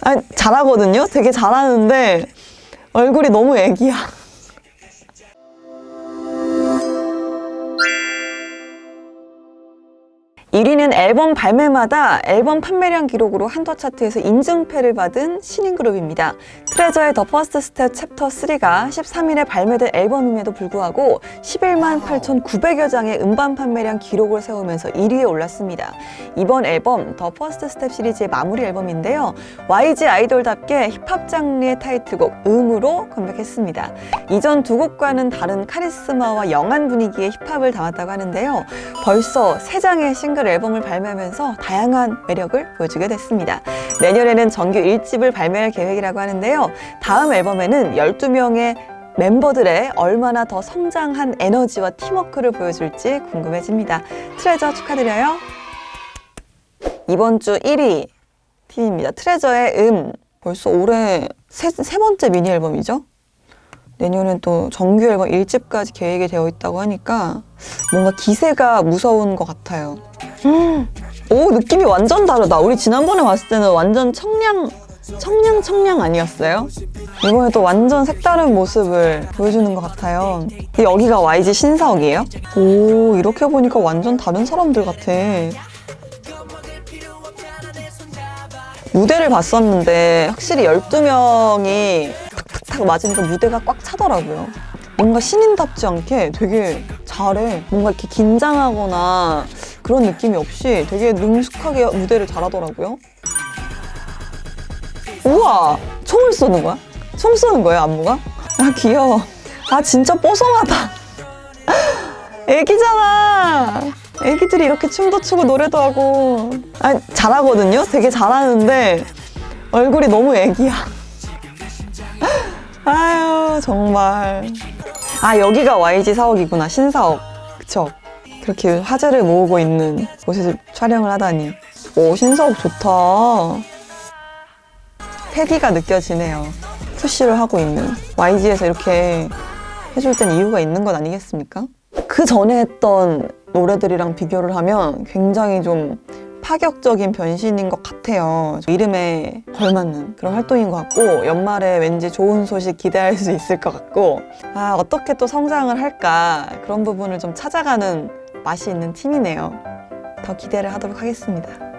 아니, 잘하거든요? 되게 잘하는데 얼굴이 너무 애기야. (1위는) 앨범 발매마다 앨범 판매량 기록으로 한도 차트에서 인증패를 받은 신인 그룹입니다. 트레저의 더 퍼스트 스텝 챕터 3가 13일에 발매된 앨범임에도 불구하고 11만 8,900여 장의 음반 판매량 기록을 세우면서 1위에 올랐습니다. 이번 앨범 더 퍼스트 스텝 시리즈의 마무리 앨범인데요. YG 아이돌답게 힙합 장르의 타이틀곡 음으로 컴백했습니다. 이전 두 곡과는 다른 카리스마와 영한 분위기의 힙합을 담았다고 하는데요. 벌써 세 장의 싱글 앨범을 발매하면서 다양한 매력을 보여주게 됐습니다. 내년에는 정규 1집을 발매할 계획이라고 하는데요. 다음 앨범에는 12명의 멤버들의 얼마나 더 성장한 에너지와 팀워크를 보여줄지 궁금해집니다. 트레저 축하드려요. 이번 주 1위 팀입니다. 트레저의 음. 벌써 올해 세, 세 번째 미니 앨범이죠? 내년엔 또 정규 앨범 1집까지 계획이 되어 있다고 하니까 뭔가 기세가 무서운 것 같아요. 음. 오, 느낌이 완전 다르다. 우리 지난번에 봤을 때는 완전 청량, 청량, 청량 아니었어요? 이번에 또 완전 색다른 모습을 보여주는 것 같아요. 여기가 YG 신사옥이에요? 오, 이렇게 보니까 완전 다른 사람들 같아. 무대를 봤었는데 확실히 12명이 탁탁탁 맞으니까 무대가 꽉 차더라고요. 뭔가 신인답지 않게 되게 잘해. 뭔가 이렇게 긴장하거나 그런 느낌이 없이 되게 능숙하게 무대를 잘하더라고요. 우와! 총을 쏘는 거야? 총 쏘는 거예요, 안무가? 아, 귀여워. 아, 진짜 뽀송하다. 애기잖아. 애기들이 이렇게 춤도 추고 노래도 하고. 아, 잘하거든요? 되게 잘하는데 얼굴이 너무 애기야. 아유, 정말. 아, 여기가 YG 사옥이구나. 신사옥. 그쵸? 그렇게 화제를 모으고 있는 곳에서 촬영을 하다니. 오, 신사옥 좋다. 패기가 느껴지네요. 푸시를 하고 있는. YG에서 이렇게 해줄 땐 이유가 있는 건 아니겠습니까? 그 전에 했던 노래들이랑 비교를 하면 굉장히 좀 파격적인 변신인 것 같아요. 이름에 걸맞는 그런 활동인 것 같고 연말에 왠지 좋은 소식 기대할 수 있을 것 같고 아 어떻게 또 성장을 할까 그런 부분을 좀 찾아가는 맛이 있는 팀이네요. 더 기대를 하도록 하겠습니다.